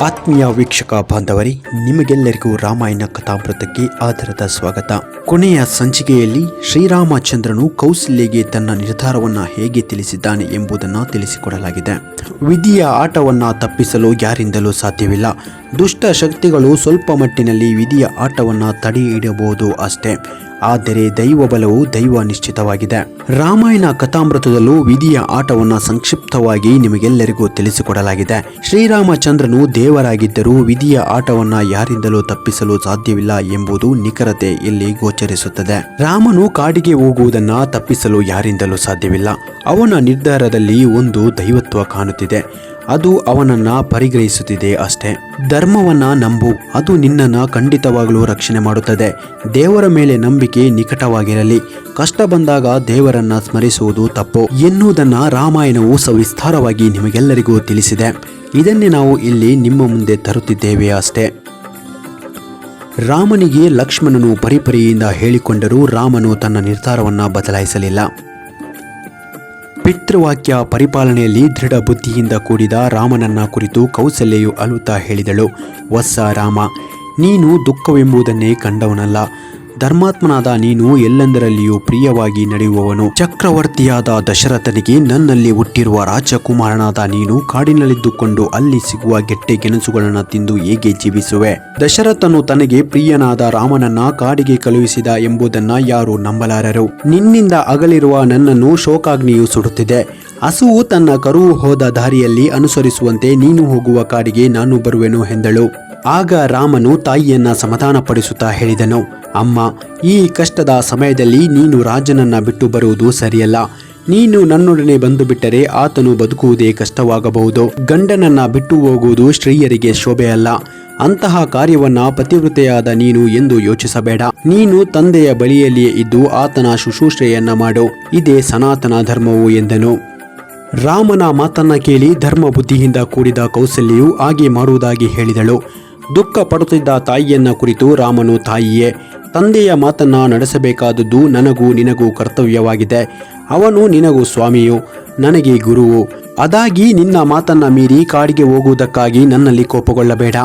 ಆತ್ಮೀಯ ವೀಕ್ಷಕ ಬಾಂಧವರೇ, ನಿಮಗೆಲ್ಲರಿಗೂ ರಾಮಾಯಣ ಕಥಾಮೃತಕ್ಕೆ ಆಧಾರದ ಸ್ವಾಗತ. ಕೊನೆಯ ಸಂಚಿಕೆಯಲ್ಲಿ ಶ್ರೀರಾಮಚಂದ್ರನು ಕೌಸಲ್ಯಗೆ ತನ್ನ ನಿರ್ಧಾರವನ್ನ ಹೇಗೆ ತಿಳಿಸಿದ್ದಾನೆ ಎಂಬುದನ್ನು ತಿಳಿಸಿಕೊಡಲಾಗಿದೆ. ವಿಧಿಯ ಆಟವನ್ನು ತಪ್ಪಿಸಲು ಯಾರಿಂದಲೂ ಸಾಧ್ಯವಿಲ್ಲ. ದುಷ್ಟ ಶಕ್ತಿಗಳು ಸ್ವಲ್ಪ ಮಟ್ಟಿನಲ್ಲಿ ವಿಧಿಯ ಆಟವನ್ನು ತಡೆ ಹಿಡಿಯಬಹುದು ಅಷ್ಟೇ. ಆದರೆ ದೈವ ಬಲವು ದೈವ ನಿಶ್ಚಿತವಾಗಿದೆ. ರಾಮಾಯಣ ಕಥಾಮೃತದಲ್ಲೂ ವಿಧಿಯ ಆಟವನ್ನು ಸಂಕ್ಷಿಪ್ತವಾಗಿ ನಿಮಗೆಲ್ಲರಿಗೂ ತಿಳಿಸಿಕೊಡಲಾಗಿದೆ. ಶ್ರೀರಾಮಚಂದ್ರನು ದೇವರಾಗಿದ್ದರೂ ವಿಧಿಯ ಆಟವನ್ನ ಯಾರಿಂದಲೂ ತಪ್ಪಿಸಲು ಸಾಧ್ಯವಿಲ್ಲ ಎಂಬುದು ನಿಖರತೆ ಇಲ್ಲಿ ಗೋಚರಿಸುತ್ತದೆ. ರಾಮನು ಕಾಡಿಗೆ ಹೋಗುವುದನ್ನ ತಪ್ಪಿಸಲು ಯಾರಿಂದಲೂ ಸಾಧ್ಯವಿಲ್ಲ. ಅವನ ನಿರ್ಧಾರದಲ್ಲಿ ಒಂದು ದೈವತ್ವ ಕಾಣುತ್ತಿದೆ. ಅದು ಅವನನ್ನ ಪರಿಗ್ರಹಿಸುತ್ತಿದೆ ಅಷ್ಟೇ. ಧರ್ಮವನ್ನ ನಂಬು, ಅದು ನಿನ್ನನ್ನ ಖಂಡಿತವಾಗಲೂ ರಕ್ಷಣೆ ಮಾಡುತ್ತದೆ. ದೇವರ ಮೇಲೆ ನಂಬಿಕೆ ನಿಕಟವಾಗಿರಲಿ. ಕಷ್ಟ ಬಂದಾಗ ದೇವರನ್ನ ಸ್ಮರಿಸುವುದು ತಪ್ಪು. ಎನ್ನುವುದನ್ನ ರಾಮಾಯಣವು ಸವಿಸ್ತಾರವಾಗಿ ನಿಮಗೆಲ್ಲರಿಗೂ ತಿಳಿಸಿದೆ. ಇದನ್ನೇ ನಾವು ಇಲ್ಲಿ ನಿಮ್ಮ ಮುಂದೆ ತರುತ್ತಿದ್ದೇವೆ ಅಷ್ಟೇ. ರಾಮನಿಗೆ ಲಕ್ಷ್ಮಣನು ಪರಿಪರಿಯಿಂದ ಹೇಳಿಕೊಂಡರೂ ರಾಮನು ತನ್ನ ನಿರ್ಧಾರವನ್ನು ಬದಲಾಯಿಸಲಿಲ್ಲ. ಪಿತೃವಾಕ್ಯ ಪರಿಪಾಲನೆಯಲ್ಲಿ ದೃಢ ಬುದ್ಧಿಯಿಂದ ಕೂಡಿದ ರಾಮನನ್ನ ಕುರಿತು ಕೌಸಲ್ಯೆಯು ಅಳುತ್ತಾ ಹೇಳಿದಳು, ವತ್ಸ ರಾಮ, ನೀನು ದುಃಖವೆಂಬುದನ್ನೇ ಕಂಡವನಲ್ಲ. ಧರ್ಮಾತ್ಮನಾದ ನೀನು ಎಲ್ಲೆಂದರಲ್ಲಿಯೂ ಪ್ರಿಯವಾಗಿ ನಡೆಯುವವನು. ಚಕ್ರವರ್ತಿಯಾದ ದಶರಥನಿಗೆ ನನ್ನಲ್ಲಿ ಹುಟ್ಟಿರುವ ರಾಜಕುಮಾರನಾದ ನೀನು ಕಾಡಿನಲ್ಲಿದ್ದುಕೊಂಡು ಅಲ್ಲಿ ಸಿಗುವ ಗೆಟ್ಟೆ ಗೆಣಸುಗಳನ್ನು ತಿಂದು ಹೇಗೆ ಜೀವಿಸುವೆ? ದಶರಥನು ತನಗೆ ಪ್ರಿಯನಾದ ರಾಮನನ್ನ ಕಾಡಿಗೆ ಕಳುಹಿಸಿದ ಎಂಬುದನ್ನ ಯಾರು ನಂಬಲಾರರು. ನಿನ್ನಿಂದ ಅಗಲಿರುವ ನನ್ನನ್ನು ಶೋಕಾಗ್ನಿಯು ಸುಡುತ್ತಿದೆ. ಹಸುವು ತನ್ನ ಕರು ಹೋದ ದಾರಿಯಲ್ಲಿ ಅನುಸರಿಸುವಂತೆ ನೀನು ಹೋಗುವ ಕಾಡಿಗೆ ನಾನು ಬರುವೆನು ಎಂದಳು. ಆಗ ರಾಮನು ತಾಯಿಯನ್ನ ಸಮಾಧಾನಪಡಿಸುತ್ತಾ ಹೇಳಿದನು. ಅಮ್ಮ, ಈ ಕಷ್ಟದ ಸಮಯದಲ್ಲಿ ನೀನು ರಾಜನನ್ನ ಬಿಟ್ಟು ಬರುವುದು ಸರಿಯಲ್ಲ. ನೀನು ನನ್ನೊಡನೆ ಬಂದು ಬಿಟ್ಟರೆ ಆತನು ಬದುಕುವುದೇ ಕಷ್ಟವಾಗಬಹುದು. ಗಂಡನನ್ನ ಬಿಟ್ಟು ಹೋಗುವುದು ಸ್ತ್ರೀಯರಿಗೆ ಶೋಭೆಯಲ್ಲ. ಅಂತಹ ಕಾರ್ಯವನ್ನ ಪತಿವೃತೆಯಾದ ನೀನು ಎಂದು ಯೋಚಿಸಬೇಡ. ನೀನು ತಂದೆಯ ಬಳಿಯಲ್ಲಿಯೇ ಇದ್ದು ಆತನ ಶುಶ್ರೂಷೆಯನ್ನ ಮಾಡು. ಇದೇ ಸನಾತನ ಧರ್ಮವು ಎಂದನು. ರಾಮನ ಮಾತನ್ನ ಕೇಳಿ ಧರ್ಮ ಬುದ್ಧಿಯಿಂದ ಕೂಡಿದ ಕೌಸಲ್ಯು ಹಾಗೆ ಮಾಡುವುದಾಗಿ ಹೇಳಿದಳು. ದುಃಖ ಪಡುತ್ತಿದ್ದ ತಾಯಿಯನ್ನ ಕುರಿತು ರಾಮನು ತಾಯಿಯೇ ತಂದೆಯ ಮಾತನ್ನ ನಡೆಸಬೇಕಾದದ್ದು ನನಗೂ ನಿನಗೂ ಕರ್ತವ್ಯವಾಗಿದೆ. ಅವನು ನಿನಗೂ ಸ್ವಾಮಿಯು, ನನಗೆ ಗುರುವು. ಅದಾಗಿ ನಿನ್ನ ಮಾತನ್ನ ಮೀರಿ ಕಾಡಿಗೆ ಹೋಗುವುದಕ್ಕಾಗಿ ನನ್ನಲ್ಲಿ ಕೋಪಗೊಳ್ಳಬೇಡ.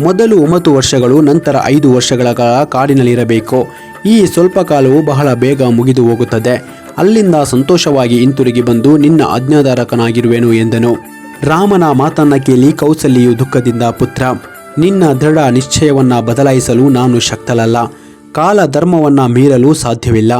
ಮೊದಲು ಒಂಬತ್ತು ವರ್ಷಗಳು, ನಂತರ ಐದು ವರ್ಷಗಳ ಕಾಲ ಕಾಡಿನಲ್ಲಿರಬೇಕು. ಈ ಸ್ವಲ್ಪ ಕಾಲವು ಬಹಳ ಬೇಗ ಮುಗಿದು ಹೋಗುತ್ತದೆ. ಅಲ್ಲಿಂದ ಸಂತೋಷವಾಗಿ ಹಿಂತಿರುಗಿ ಬಂದು ನಿನ್ನ ಅಜ್ಞಾಧಾರಕನಾಗಿರುವೆನು ಎಂದನು. ರಾಮನ ಮಾತನ್ನ ಕೇಳಿ ಕೌಸಲ್ಯು ದುಃಖದಿಂದ ಪುತ್ರ, ನಿನ್ನ ದೃಢ ನಿಶ್ಚಯವನ್ನ ಬದಲಾಯಿಸಲು ನಾನು ಶಕ್ತಲಲ್ಲ ಕಾಲ ಧರ್ಮವನ್ನು ಮೀರಲು ಸಾಧ್ಯವಿಲ್ಲ.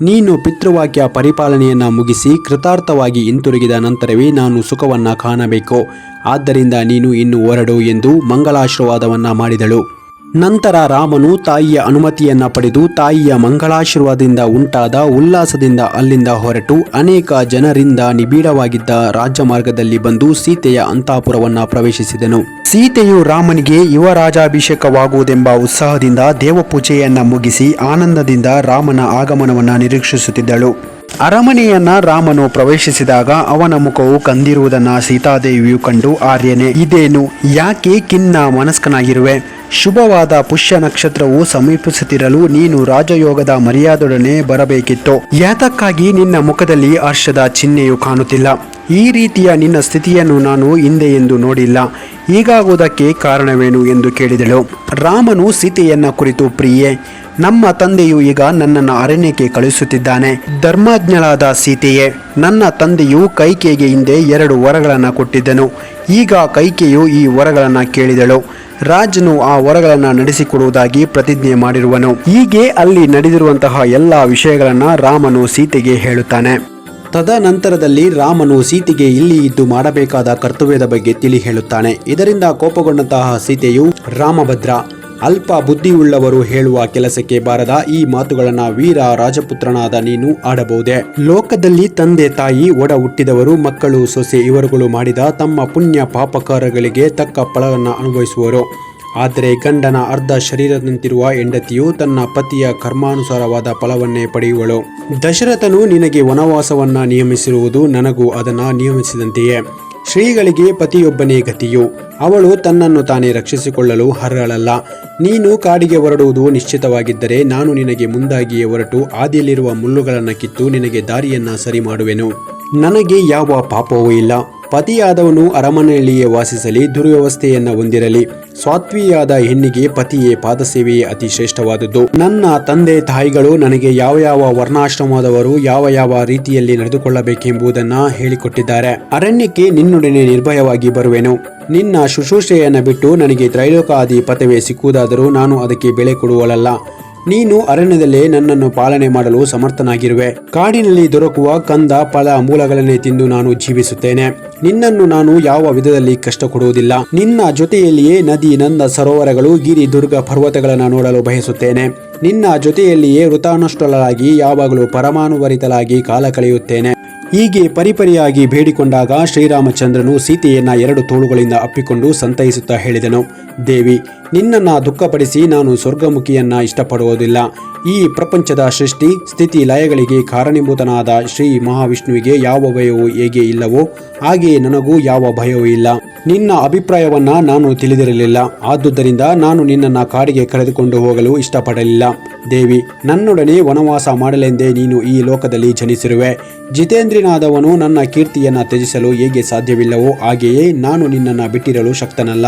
ನೀನು ಪಿತೃವಾಕ್ಯ ಪರಿಪಾಲನೆಯನ್ನು ಮುಗಿಸಿ ಕೃತಾರ್ಥವಾಗಿ ಹಿಂತಿರುಗಿದ ನಂತರವೇ ನಾನು ಸುಖವನ್ನು ಕಾಣಬೇಕು. ಆದ್ದರಿಂದ ನೀನು ಇನ್ನು ಹೊರಡು ಎಂದು ಮಂಗಳಾಶೀರ್ವಾದವನ್ನು ಮಾಡಿದಳು. ನಂತರ ರಾಮನು ತಾಯಿಯ ಅನುಮತಿಯನ್ನ ಪಡೆದು ತಾಯಿಯ ಮಂಗಳಾಶೀರ್ವಾದದಿಂದ ಉಂಟಾದ ಉಲ್ಲಾಸದಿಂದ ಅಲ್ಲಿಂದ ಹೊರಟು ಅನೇಕ ಜನರಿಂದ ನಿಬಿಡವಾಗಿದ್ದ ರಾಜಮಾರ್ಗದಲ್ಲಿ ಬಂದು ಸೀತೆಯ ಅಂತಾಪುರವನ್ನ ಪ್ರವೇಶಿಸಿದನು. ಸೀತೆಯು ರಾಮನಿಗೆ ಯುವರಾಜಾಭಿಷೇಕವಾಗುವುದೆಂಬ ಉತ್ಸಾಹದಿಂದ ದೇವಪೂಜೆಯನ್ನ ಮುಗಿಸಿ ಆನಂದದಿಂದ ರಾಮನ ಆಗಮನವನ್ನ ನಿರೀಕ್ಷಿಸುತ್ತಿದ್ದಳು. ಅರಮನೆಯನ್ನ ರಾಮನು ಪ್ರವೇಶಿಸಿದಾಗ ಅವನ ಮುಖವು ಕಂದಿರುವುದನ್ನ ಸೀತಾದೇವಿಯು ಕಂಡು ಆರ್ಯನೆ, ಇದೇನು, ಯಾಕೆ ಖಿನ್ನ ಮನಸ್ಕನಾಗಿರುವೆ? ಶುಭವಾದ ಪುಷ್ಯ ನಕ್ಷತ್ರವು ಸಮೀಪಿಸುತ್ತಿರಲು ನೀನು ರಾಜಯೋಗದ ಮರ್ಯಾದೊಡನೆ ಬರಬೇಕಿತ್ತು. ಯಾತಕ್ಕಾಗಿ ನಿನ್ನ ಮುಖದಲ್ಲಿ ಹರ್ಷದ ಚಿಹ್ನೆಯು ಕಾಣುತ್ತಿಲ್ಲ. ಈ ರೀತಿಯ ನಿನ್ನ ಸ್ಥಿತಿಯನ್ನು ನಾನು ಹಿಂದೆ ಎಂದು ನೋಡಿಲ್ಲ. ಹೀಗಾಗುವುದಕ್ಕೆ ಕಾರಣವೇನು ಎಂದು ಕೇಳಿದಳು. ರಾಮನು ಸೀತೆಯನ್ನ ಕುರಿತು ಪ್ರಿಯೆ. ನಮ್ಮ ತಂದೆಯು ಈಗ ನನ್ನನ್ನು ಅರಣ್ಯಕ್ಕೆ ಕಳುಹಿಸುತ್ತಿದ್ದಾನೆ. ಧರ್ಮಜ್ಞಳಾದ ಸೀತೆಯೇ, ನನ್ನ ತಂದೆಯು ಕೈಕೆಗೆ ಹಿಂದೆ ಎರಡು ವರಗಳನ್ನು ಕೊಟ್ಟಿದ್ದನು. ಈಗ ಕೈಕೆಯು ಈ ವರಗಳನ್ನು ಕೇಳಿದಳು. ರಾಜನು ಆ ವರಗಳನ್ನು ನಡೆಸಿಕೊಡುವುದಾಗಿ ಪ್ರತಿಜ್ಞೆ ಮಾಡಿರುವನು. ಹೀಗೆ ಅಲ್ಲಿ ನಡೆದಿರುವಂತಹ ಎಲ್ಲ ವಿಷಯಗಳನ್ನ ರಾಮನು ಸೀತೆಗೆ ಹೇಳುತ್ತಾನೆ. ತದನಂತರದಲ್ಲಿ ರಾಮನು ಸೀತೆಗೆ ಇಲ್ಲಿ ಇದ್ದು ಮಾಡಬೇಕಾದ ಕರ್ತವ್ಯದ ಬಗ್ಗೆ ತಿಳಿ ಹೇಳುತ್ತಾನೆ. ಇದರಿಂದ ಕೋಪಗೊಂಡಂತಹ ಸೀತೆಯು ರಾಮಭದ್ರ. ಅಲ್ಪ ಬುದ್ಧಿಯುಳ್ಳವರು ಹೇಳುವ ಕೆಲಸಕ್ಕೆ ಬಾರದ ಈ ಮಾತುಗಳನ್ನ ವೀರ ರಾಜಪುತ್ರನಾದ ನೀನು ಆಡಬಹುದೇ? ಲೋಕದಲ್ಲಿ ತಂದೆ ತಾಯಿ ಒಡ ಹುಟ್ಟಿದವರು, ಮಕ್ಕಳು, ಸೊಸೆ ಇವರುಗಳು ಮಾಡಿದ ತಮ್ಮ ಪುಣ್ಯ ಪಾಪಕಾರಗಳಿಗೆ ತಕ್ಕ ಫಲವನ್ನು ಅನುಭವಿಸುವರು. ಆದರೆ ಗಂಡನ ಅರ್ಧ ಶರೀರದಂತಿರುವ ಹೆಂಡತಿಯು ತನ್ನ ಪತಿಯ ಕರ್ಮಾನುಸಾರವಾದ ಫಲವನ್ನೇ ಪಡೆಯುವಳು. ದಶರಥನು ನಿನಗೆ ವನವಾಸವನ್ನ ನಿಯಮಿಸಿರುವುದು ನನಗೂ ಅದನ್ನ ನಿಯಮಿಸಿದಂತೆಯೇ. ಶ್ರೀಗಳಿಗೆ ಪತಿಯೊಬ್ಬನೇ ಗತಿಯು. ಅವಳು ತನ್ನನ್ನು ತಾನೇ ರಕ್ಷಿಸಿಕೊಳ್ಳಲು ಹರಳಲ್ಲ ನೀನು ಕಾಡಿಗೆ ಹೊರಡುವುದು ನಿಶ್ಚಿತವಾಗಿದ್ದರೆ ನಾನು ನಿನಗೆ ಮುಂದಾಗಿಯೇ ಹೊರಟು ಆದಿಯಲ್ಲಿರುವ ಮುಳ್ಳುಗಳನ್ನು ಕಿತ್ತು ನಿನಗೆ ದಾರಿಯನ್ನ ಸರಿ ಮಾಡುವೆನು ನನಗೆ ಯಾವ ಪಾಪವೂ ಇಲ್ಲ. ಪತಿಯಾದವನು ಅರಮನೆಯಲ್ಲಿಯೇ ವಾಸಿಸಲಿ, ದುರ್ವ್ಯವಸ್ಥೆಯನ್ನ ಹೊಂದಿರಲಿ. ಸ್ವಾತ್ವಿಯಾದ ಹೆಣ್ಣಿಗೆ ಪತಿಯೇ ಪಾದಸೇವೆಯೇ ಅತಿ ಶ್ರೇಷ್ಠವಾದದ್ದು. ನನ್ನ ತಂದೆ ತಾಯಿಗಳು ನನಗೆ ಯಾವ ಯಾವ ವರ್ಣಾಶ್ರಮದವರು ಯಾವ ಯಾವ ರೀತಿಯಲ್ಲಿ ನಡೆದುಕೊಳ್ಳಬೇಕೆಂಬುದನ್ನ ಹೇಳಿಕೊಟ್ಟಿದ್ದಾರೆ. ಅರಣ್ಯಕ್ಕೆ ನಿನ್ನೊಡನೆ ನಿರ್ಭಯವಾಗಿ ಬರುವೆನು. ನಿನ್ನ ಶುಶ್ರೂಷೆಯನ್ನು ಬಿಟ್ಟು ನನಗೆ ತ್ರೈಲೋಕಾದಿ ಪತವೇ ಸಿಕ್ಕುವುದಾದರೂ ನಾನು ಅದಕ್ಕೆ ಬೆಲೆ ಕೊಡುವಳಲ್ಲ. ನೀನು ಅರಣ್ಯದಲ್ಲೇ ನನ್ನನ್ನು ಪಾಲನೆ ಮಾಡಲು ಸಮರ್ಥನಾಗಿರುವೆ. ಕಾಡಿನಲ್ಲಿ ದೊರಕುವ ಕಂದ, ಫಲ, ಮೂಲಗಳನ್ನೇ ತಿಂದು ನಾನು ಜೀವಿಸುತ್ತೇನೆ. ನಿನ್ನನ್ನು ನಾನು ಯಾವ ವಿಧದಲ್ಲಿ ಕಷ್ಟ ಕೊಡುವುದಿಲ್ಲ ನಿನ್ನ ಜೊತೆಯಲ್ಲಿಯೇ ನದಿ, ನಂದ, ಸರೋವರಗಳು, ಗಿರಿ, ದುರ್ಗ ಪರ್ವತಗಳನ್ನು ನೋಡಲು ಬಯಸುತ್ತೇನೆ. ನಿನ್ನ ಜೊತೆಯಲ್ಲಿಯೇ ವೃತಾನುಷ್ಠಳಾಗಿ ಯಾವಾಗಲೂ ಪರಮಾನುವರಿತಲಾಗಿ ಕಾಲ ಕಳೆಯುತ್ತೇನೆ. ಹೀಗೆ ಪರಿಪರಿಯಾಗಿ ಬೇಡಿಕೊಂಡಾಗ ಶ್ರೀರಾಮಚಂದ್ರನು ಸೀತೆಯನ್ನ ಎರಡು ತೋಳುಗಳಿಂದ ಅಪ್ಪಿಕೊಂಡು ಸಂತೈಸುತ್ತಾ ಹೇಳಿದನು, ದೇವಿ, ನಿನ್ನನ್ನ ದುಃಖಪಡಿಸಿ ನಾನು ಸ್ವರ್ಗಮುಖಿಯನ್ನ ಇಷ್ಟಪಡುವುದಿಲ್ಲ. ಈ ಪ್ರಪಂಚದ ಸೃಷ್ಟಿ, ಸ್ಥಿತಿ ಲಯಗಳಿಗೆ ಕಾರಣೀಭೂತನಾದ ಶ್ರೀ ಮಹಾವಿಷ್ಣುವಿಗೆ ಯಾವ ಭಯವೂ ಹೇಗೆ ಇಲ್ಲವೋ ಹಾಗೆಯೇ ನನಗೂ ಯಾವ ಭಯವೂ ಇಲ್ಲ. ನಿನ್ನ ಅಭಿಪ್ರಾಯವನ್ನ ನಾನು ತಿಳಿದಿರಲಿಲ್ಲ. ಆದುದರಿಂದ ನಾನು ನಿನ್ನನ್ನ ಕಾಡಿಗೆ ಕರೆದುಕೊಂಡು ಹೋಗಲು ಇಷ್ಟಪಡಲಿಲ್ಲ. ದೇವಿ, ನನ್ನೊಡನೆ ವನವಾಸ ಮಾಡಲೆಂದೇ ನೀನು ಈ ಲೋಕದಲ್ಲಿ ಜನಿಸಿರುವೆ. ಜಿತೇಂದ್ರನಾದವನು ನನ್ನ ಕೀರ್ತಿಯನ್ನ ತ್ಯಜಿಸಲು ಹೇಗೆ ಸಾಧ್ಯವಿಲ್ಲವೋ ಹಾಗೆಯೇ ನಾನು ನಿನ್ನನ್ನು ಬಿಟ್ಟಿರಲು ಶಕ್ತನಲ್ಲ.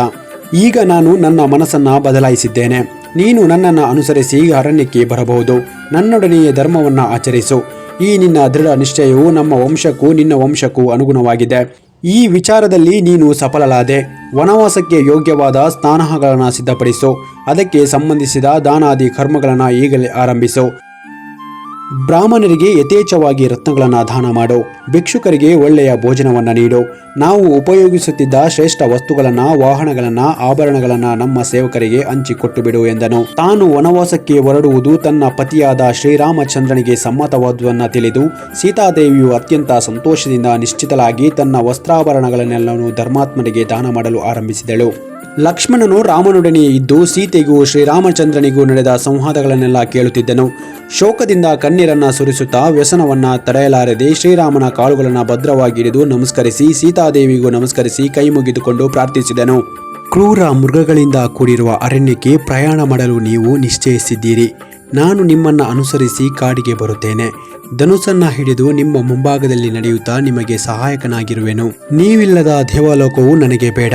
ಈಗ ನಾನು ನನ್ನ ಮನಸ್ಸನ್ನ ಬದಲಾಯಿಸಿದ್ದೇನೆ. ನೀನು ನನ್ನನ್ನು ಅನುಸರಿಸಿ ಅರಣ್ಯಕ್ಕೆ ಬರಬಹುದು. ನನ್ನೊಡನೆಯೇ ಧರ್ಮವನ್ನ ಆಚರಿಸು. ಈ ನಿನ್ನ ದೃಢ ನಿಶ್ಚಯವು ನಮ್ಮ ವಂಶಕ್ಕೂ ನಿನ್ನ ವಂಶಕ್ಕೂ ಅನುಗುಣವಾಗಿದೆ. ಈ ವಿಚಾರದಲ್ಲಿ ನೀನು ಸಫಲಲಾದೆ ವನವಾಸಕ್ಕೆ ಯೋಗ್ಯವಾದ ಸ್ನಾನಗಳನ್ನು ಸಿದ್ಧಪಡಿಸು. ಅದಕ್ಕೆ ಸಂಬಂಧಿಸಿದ ದಾನಾದಿ ಕರ್ಮಗಳನ್ನು ಈಗಲೇ ಆರಂಭಿಸು. ಬ್ರಾಹ್ಮಣರಿಗೆ ಯಥೇಚ್ಛವಾಗಿ ರತ್ನಗಳನ್ನು ದಾನ ಮಾಡು. ಭಿಕ್ಷುಕರಿಗೆ ಒಳ್ಳೆಯ ಭೋಜನವನ್ನು ನೀಡು. ನಾವು ಉಪಯೋಗಿಸುತ್ತಿದ್ದ ಶ್ರೇಷ್ಠ ವಸ್ತುಗಳನ್ನ, ವಾಹನಗಳನ್ನ, ಆಭರಣಗಳನ್ನ ನಮ್ಮ ಸೇವಕರಿಗೆ ಹಂಚಿಕೊಟ್ಟು ಬಿಡು ಎಂದನು. ತಾನು ವನವಾಸಕ್ಕೆ ಹೊರಡುವುದು ತನ್ನ ಪತಿಯಾದ ಶ್ರೀರಾಮಚಂದ್ರನಿಗೆ ಸಮ್ಮತವಾದುದನ್ನ ತಿಳಿದು, ಸೀತಾದೇವಿಯು ಅತ್ಯಂತ ಸಂತೋಷದಿಂದ ನಿಶ್ಚಿತಲಾಗಿ ತನ್ನ ವಸ್ತ್ರಾಭರಣಗಳನ್ನೆಲ್ಲವೂ ಧರ್ಮಾತ್ಮನಿಗೆ ದಾನ ಮಾಡಲು ಆರಂಭಿಸಿದಳು. ಲಕ್ಷ್ಮಣನು ರಾಮನೊಡನೆ ಇದ್ದು ಸೀತೆಗೂ ಶ್ರೀರಾಮಚಂದ್ರನಿಗೂ ನಡೆದ ಸಂವಾದಗಳನ್ನೆಲ್ಲ ಕೇಳುತ್ತಿದ್ದನು. ಶೋಕದಿಂದ ಕಣ್ಣೀರನ್ನ ಸುರಿಸುತ್ತಾ ವ್ಯಸನವನ್ನ ತಡೆಯಲಾರದೆ ಶ್ರೀರಾಮನ ಕಾಳುಗಳನ್ನು ಭದ್ರವಾಗಿ ಹಿಡಿದು ನಮಸ್ಕರಿಸಿ ಸೀತಾದೇವಿಗೂ ನಮಸ್ಕರಿಸಿ ಕೈ ಮುಗಿದುಕೊಂಡು ಪ್ರಾರ್ಥಿಸಿದನು. ಕ್ರೂರ ಮೃಗಗಳಿಂದ ಕೂಡಿರುವ ಅರಣ್ಯಕ್ಕೆ ಪ್ರಯಾಣ ಮಾಡಲು ನೀವು ನಿಶ್ಚಯಿಸಿದ್ದೀರಿ. ನಾನು ನಿಮ್ಮನ್ನ ಅನುಸರಿಸಿ ಕಾಡಿಗೆ ಬರುತ್ತೇನೆ. ಧನುಸನ್ನ ಹಿಡಿದು ನಿಮ್ಮ ಮುಂಭಾಗದಲ್ಲಿ ನಡೆಯುತ್ತಾ ನಿಮಗೆ ಸಹಾಯಕನಾಗಿರುವೆನು. ನೀವಿಲ್ಲದ ದೇವಲೋಕವು ನನಗೆ ಬೇಡ.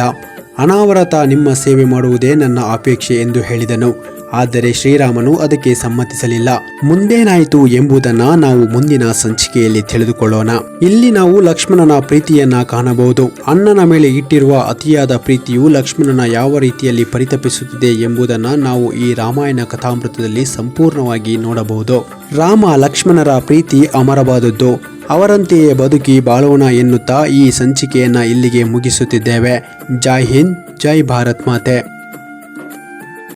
ಅನಾವರತ ನಿಮ್ಮ ಸೇವೆ ಮಾಡುವುದೇ ನನ್ನ ಅಪೇಕ್ಷೆ ಎಂದು ಹೇಳಿದನು. ಆದರೆ ಶ್ರೀರಾಮನು ಅದಕ್ಕೆ ಸಮ್ಮತಿಸಲಿಲ್ಲ. ಮುಂದೇನಾಯಿತು ಎಂಬುದನ್ನ ನಾವು ಮುಂದಿನ ಸಂಚಿಕೆಯಲ್ಲಿ ತಿಳಿದುಕೊಳ್ಳೋಣ. ಇಲ್ಲಿ ನಾವು ಲಕ್ಷ್ಮಣನ ಪ್ರೀತಿಯನ್ನ ಕಾಣಬಹುದು. ಅಣ್ಣನ ಮೇಲೆ ಇಟ್ಟಿರುವ ಅತಿಯಾದ ಪ್ರೀತಿಯು ಲಕ್ಷ್ಮಣನ ಯಾವ ರೀತಿಯಲ್ಲಿ ಪರಿತಪಿಸುತ್ತಿದೆ ಎಂಬುದನ್ನ ನಾವು ಈ ರಾಮಾಯಣ ಕಥಾಮೃತದಲ್ಲಿ ಸಂಪೂರ್ಣವಾಗಿ ನೋಡಬಹುದು. ರಾಮ ಲಕ್ಷ್ಮಣರ ಪ್ರೀತಿ ಅಮರವಾದದ್ದು. ಅವರಂತೆಯೇ ಬದುಕಿ ಬಾಳೋಣ ಎನ್ನುತ್ತಾ ಈ ಸಂಚಿಕೆಯನ್ನ ಇಲ್ಲಿಗೆ ಮುಗಿಸುತ್ತಿದ್ದೇವೆ. ಜೈ ಹಿಂದ್ ಜೈ ಭಾರತ್ ಮಾತೆ.